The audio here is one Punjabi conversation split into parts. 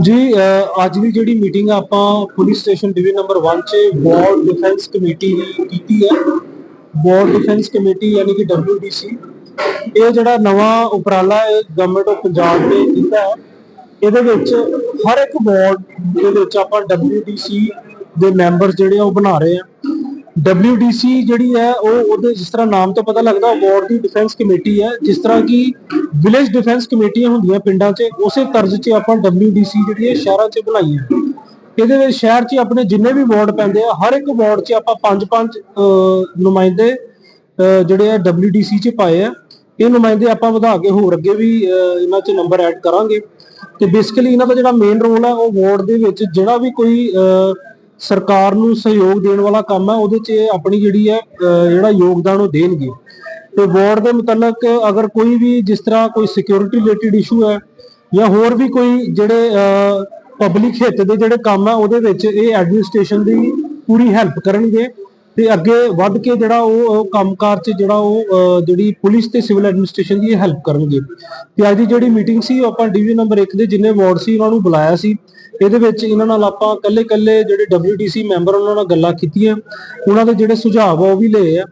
ਜੀ ਅੱਜ ਦੀ ਜਿਹੜੀ ਮੀਟਿੰਗ ਆਪਾਂ ਪੁਲਿਸ ਸਟੇਸ਼ਨ ਡਿਵੀਜ਼ਨ ਨੰਬਰ 1 ਚ ਵਾਰਡ ਡਿਫੈਂਸ ਕਮੇਟੀ ਦੀ ਕੀਤੀ ਹੈ ਵਾਰਡ ਡਿਫੈਂਸ ਕਮੇਟੀ ਯਾਨੀ ਕਿ WDC ਇਹ ਜਿਹੜਾ ਨਵਾਂ ਉਪਰਾਲਾ ਹੈ ਗਵਰਨਮੈਂਟ ਆਫ ਪੰਜਾਬ ਨੇ ਕੀਤਾ ਹੈ, ਇਹਦੇ ਵਿੱਚ ਹਰ ਇੱਕ ਵਾਰਡ ਦੇ ਵਿੱਚ ਆਪਾਂ WDC ਦੇ ਮੈਂਬਰ ਜਿਹੜੇ ਆ ਉਹ ਬਣਾ ਰਹੇ ਆ। WDC ਜਿਹੜੀ ਹੈ ਉਹ ਉਹਦੇ ਜਿਸ ਤਰ੍ਹਾਂ ਨਾਮ ਤੋਂ ਪਤਾ ਲੱਗਦਾ ਵਾਰਡ ਦੀ ਡਿਫੈਂਸ ਕਮੇਟੀ ਹੈ। ਜਿਸ ਤਰ੍ਹਾਂ ਕਿ ਵਿਲੇਜ ਡਿਫੈਂਸ ਕਮੇਟੀਆਂ ਹੁੰਦੀਆਂ ਪਿੰਡਾਂ 'ਚ ਉਸੇ ਤਰਜ਼ 'ਚ ਆਪਾਂ WDC ਜਿਹੜੀ ਹੈ ਸ਼ਹਿਰਾਂ 'ਚ ਬਣਾਈਆਂ ਇਹਦੇ ਵਿੱਚ ਸ਼ਹਿਰ 'ਚ ਆਪਣੇ ਜਿੰਨੇ ਵੀ ਵਾਰਡ ਪੈਂਦੇ ਆ ਹਰ ਇੱਕ ਵਾਰਡ 'ਚ ਆਪਾਂ ਪੰਜ ਪੰਜ ਅਹ, ਨੁਮਾਇੰਦੇ ਅਹ, ਜਿਹੜੇ ਆ WDC 'ਚ ਪਾਏ ਆ। ਇਹ ਨੁਮਾਇੰਦੇ ਆਪਾਂ ਵਧਾ ਕੇ ਹੋਰ ਅੱਗੇ ਵੀ ਇਹਨਾਂ 'ਚ ਨੰਬਰ ਐਡ ਕਰਾਂਗੇ। ਤੇ ਬੇਸਿਕਲੀ ਇਹਨਾਂ ਦਾ ਜਿਹੜਾ ਮੇਨ ਰੋਲ ਹੈ ਉਹ ਵਾਰਡ ਦੇ ਵਿੱਚ ਜਿਹੜਾ ਵੀ ਕੋਈ ਸਰਕਾਰ ਨੂੰ ਸਹਿਯੋਗ ਦੇਣ ਵਾਲਾ ਕੰਮ ਹੈ, ਉਹਦੇ 'ਚ ਇਹ ਆਪਣੀ ਜਿਹੜੀ ਹੈ ਜਿਹੜਾ ਯੋਗਦਾਨ ਉਹ ਦੇਣਗੇ। ਤੇ ਵਾਰਡ ਦੇ ਮੁਤਲਕ ਅਗਰ ਕੋਈ ਵੀ ਜਿਸ ਤਰ੍ਹਾਂ ਕੋਈ ਸਿਕਿਉਰਿਟੀ ਰਿਲੇਟਡ ਇਸ਼ੂ ਹੈ ਜਾਂ ਹੋਰ ਵੀ ਕੋਈ ਜਿਹੜੇ ਪਬਲਿਕ ਹਿੱਤ ਦੇ ਜਿਹੜੇ ਕੰਮ ਹੈ, ਉਹਦੇ ਵਿੱਚ ਇਹ ਐਡਮਿਨਿਸਟ੍ਰੇਸ਼ਨ ਦੀ ਪੂਰੀ ਹੈਲਪ ਕਰਨਗੇ। ਤੇ ਅੱਗੇ ਵੱਧ ਕੇ ਜਿਹੜਾ ਉਹ ਉਹ ਕੰਮਕਾਰ 'ਚ ਜਿਹੜਾ ਉਹ ਜਿਹੜੀ ਪੁਲਿਸ ਤੇ ਸਿਵਲ ਐਡਮਿਨਿਸਟ੍ਰੇਸ਼ਨ ਦੀ ਹੈਲਪ ਕਰਨਗੇ। ਤੇ ਅੱਜ ਦੀ ਜਿਹੜੀ ਮੀਟਿੰਗ ਸੀ, ਉਹ ਆਪਾਂ ਡਿਵੀਜ਼ਨ ਨੰਬਰ 1 ਦੇ ਜਿੰਨੇ ਵਾਰਡ ਸੀ, ਉਹਨਾਂ ਨੂੰ ਬੁਲਾਇਆ ਸੀ। ਇਹਦੇ ਵਿੱਚ ਇਹਨਾਂ ਨਾਲ ਆਪਾਂ ਕੱਲੇ ਕੱਲੇ ਜਿਹੜੇ WDC ਮੈਂਬਰ ਉਹਨਾਂ ਨਾਲ ਗੱਲਾਂ ਕੀਤੀਆਂ। ਉਹਨਾਂ ਦੇ ਜਿਹੜੇ ਸੁਝਾਅ ਆ, ਉਹ ਵੀ ਲਏ ਆ।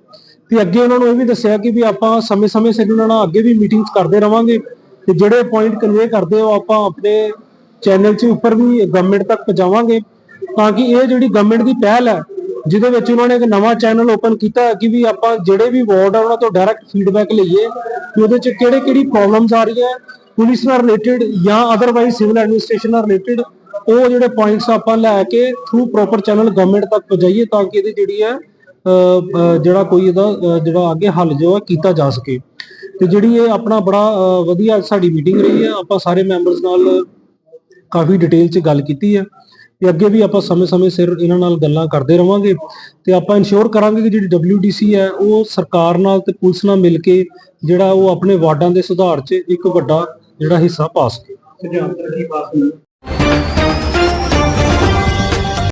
ਤੇ ਅੱਗੇ ਉਹਨਾਂ ਨੂੰ ਇਹ ਵੀ ਦੱਸਿਆ ਕਿ ਵੀ ਆਪਾਂ ਸਮੇਂ-ਸਮੇਂ ਸਿਰ ਉਹਨਾਂ ਨਾਲ ਅੱਗੇ ਵੀ ਮੀਟਿੰਗਸ ਕਰਦੇ ਰਵਾਂਗੇ। ਤੇ ਜਿਹੜੇ ਪੁਆਇੰਟ ਕਨਵੇ ਕਰਦੇ ਹੋ ਆਪਾਂ ਆਪਣੇ ਚੈਨਲ 'ਚ ਉੱਪਰ ਵੀ ਗਵਰਨਮੈਂਟ ਤੱਕ ਪਹੁੰਚਾਵਾਂਗੇ। ਤਾਂ ਕਿ ਇਹ ਜਿਹੜੀ ਗਵਰਨਮੈਂਟ ਦੀ ਪਹਿਲ ਹੈ ਜਿਹਦੇ ਵਿੱਚ ਉਹਨਾਂ ਨੇ ਇੱਕ ਨਵਾਂ ਚੈਨਲ ਓਪਨ ਕੀਤਾ ਕਿ ਵੀ ਆਪਾਂ ਜਿਹੜੇ ਵੀ ਵਾਰਡ ਆ, ਉਹਨਾਂ ਤੋਂ ਡਾਇਰੈਕਟ ਫੀਡਬੈਕ ਲਈਏ ਕਿ ਉਹਦੇ 'ਚ ਕਿਹੜੇ ਕਿਹੜੀ ਪ੍ਰੋਬਲਮਸ ਆ ਰਹੀਆਂ ਪੁਲਿਸ ਨਾਲ ਰਿਲੇਟਡ ਜਾਂ ਅਦਰਵਾਈਜ਼ ਸਿਵਲ ਐਡਮਿਨਿਸਟ੍ਰੇਸ਼ਨ ਨਾਲ ਰਿਲੇਟਡ ਉਹ ਜਿਹੜੇ ਪੁਆਇੰਟਸ ਆਪਾਂ ਲੈ ਕੇ ਥਰੂ ਪ੍ਰੋਪਰ ਚੈਨਲ ਗਵਰਨਮੈਂਟ ਤੱਕ ਪਹੁੰਚਾਈਏ ਤਾਂ ਕਿ ਇਹਦੀ ਜਿਹੜੀ ਹੈ ਜਿਹੜਾ ਕੋਈ ਇਹਦਾ ਜਿਹੜਾ ਅੱਗੇ ਹੱਲ ਜੋ ਹੈ ਕੀਤਾ ਜਾ ਸਕੇ। ਤੇ ਜਿਹੜੀ ਇਹ ਆਪਣਾ ਬੜਾ ਵਧੀਆ ਸਾਡੀ ਮੀਟਿੰਗ ਰਹੀ ਹੈ, ਆਪਾਂ ਸਾਰੇ ਮੈਂਬਰਸ ਨਾਲ ਕਾਫੀ ਡਿਟੇਲ 'ਚ ਗੱਲ ਕੀਤੀ ਹੈ। ਤੇ ਅੱਗੇ ਵੀ ਆਪਾਂ ਸਮੇਂ-ਸਮੇਂ ਸਿਰ ਇਹਨਾਂ ਨਾਲ ਗੱਲਾਂ ਕਰਦੇ ਰਵਾਂਗੇ ਤੇ ਆਪਾਂ ਇਨਸ਼ੋਰ ਕਰਾਂਗੇ ਕਿ ਜਿਹੜੀ WDC ਹੈ ਉਹ ਸਰਕਾਰ ਨਾਲ ਤੇ ਪੁਲਿਸ ਨਾਲ ਮਿਲ ਕੇ ਜਿਹੜਾ ਉਹ ਆਪਣੇ ਵਾਰਡਾਂ ਦੇ ਸੁਧਾਰ 'ਚ ਇੱਕ ਵੱਡਾ ਜਿਹੜਾ ਹਿੱਸਾ ਪਾ ਸਕੇ। ਸੁਝਾਅ ਕੀ ਪਾਸ